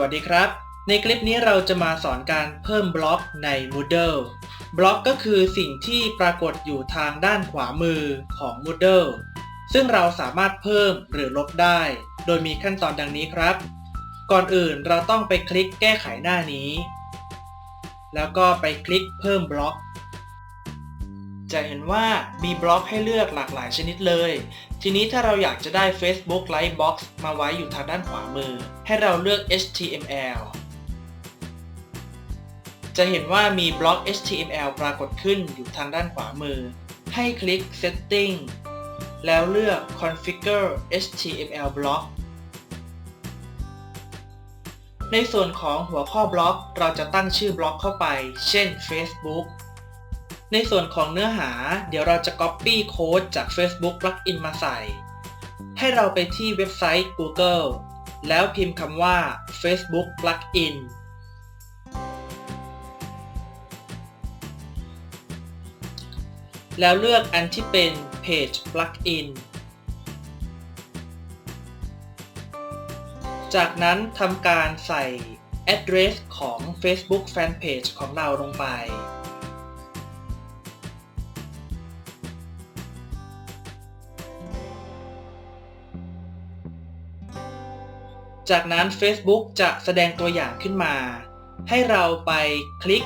วัสดีครับ ในคลิปนี้เราจะมาสอนการเพิ่มบล็อกใน Moodle บล็อกก็คือสิ่งที่ปรากฏอยู่ทางด้านขวามือของ Moodle ซึ่งเราสามารถเพิ่มหรือลบได้ โดยมีขั้นตอนดังนี้ครับ ก่อนอื่นเราต้องไปคลิกแก้ไขหน้านี้ แล้วก็ไปคลิกเพิ่มบล็อก จะเห็นว่ามีบล็อกให้เลือกหลากหลายชนิดเลย ทีนี้ถ้าเราอยากจะได้ Facebook Lightbox มาไว้อยู่ทางด้านขวามือ ให้เราเลือก HTML จะเห็นว่ามีบล็อก HTML ปรากฏขึ้นอยู่ทางด้านขวามือ ให้คลิก Setting แล้วเลือก Configure HTML Block ในส่วนของหัวข้อบล็อก เราจะตั้งชื่อบล็อกเข้าไป เช่น Facebook ในส่วนของเนื้อหาเดี๋ยวเราจะ Copy โค้ดจาก Facebook Plugin มาใส่ ให้เราไปที่เว็บไซต์ Google แล้วพิมพ์คำว่า Facebook Plugin แล้วเลือกอันที่เป็น Page Plugin จากนั้นทำการใส่ address ของ Facebook Fanpage ของเราลงไป จากนั้น Facebook จะแสดงตัวอย่างขึ้นมา ให้เราไปคลิก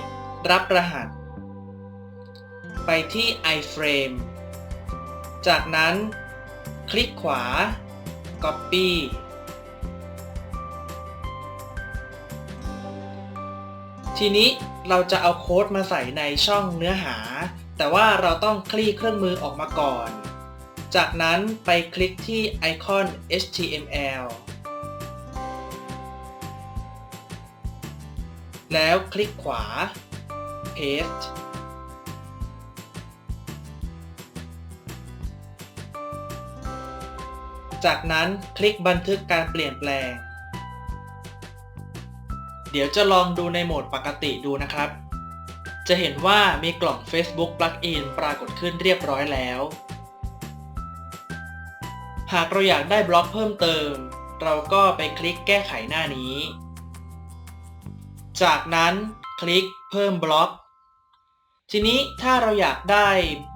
รับรหัส ไปที่ iframe จากนั้น คลิกขวา copy ทีนี้เราจะเอาโค้ดมาใส่ในช่องเนื้อหา แต่ว่าเราต้องคลี่เครื่องมือออกมาก่อน จากนั้นไปคลิกที่ไอคอน HTML แล้วคลิกขวา paste จากนั้นคลิกบันทึกการเปลี่ยนแปลง เดี๋ยวจะลองดูในโหมดปกติดูนะครับ จะเห็นว่ามีกล่อง Facebook Plugin ปรากฏขึ้นเรียบร้อยแล้ว หากเราอยากได้บล็อกเพิ่มเติม เราก็ไปคลิกแก้ไขหน้านี้ จากนั้นคลิกเพิ่มบล็อก ทีนี้ถ้าเราอยากได้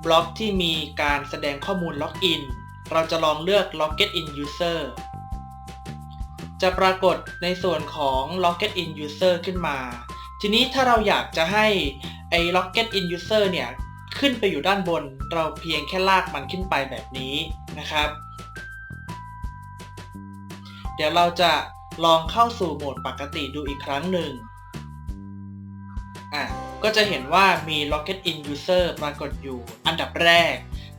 บล็อกที่มีการแสดงข้อมูลล็อกอิน เราจะลองเลือก Login in User จะปรากฏในส่วนของ Login in User ขึ้นมา ทีนี้ถ้าเราอยากจะให้ไอ้ Login in User เนี่ย ขึ้นไปอยู่ด้านบน เราเพียงแค่ลากมันขึ้นไปแบบนี้นะครับ เดี๋ยวเราจะลองเข้าสู่โหมดปกติดูอีกครั้งหนึ่ง ก็จะเห็นว่ามี Login in User ปรากฏอยู่อันดับแรก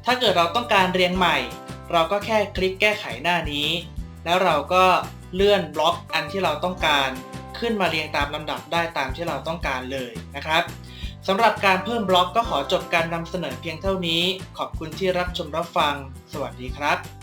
ถ้าเกิดเราต้องการเรียงใหม่ เราก็แค่คลิกแก้ไขหน้านี้ แล้วเราก็เลื่อนบล็อกอันที่เราต้องการขึ้นมาเรียงตามลำดับได้ตามที่เราต้องการเลยนะครับสำหรับการเพิ่มบล็อกก็ขอจบการนำเสนอเพียงเท่านี้ ขอบคุณที่รับชมรับฟัง สวัสดีครับ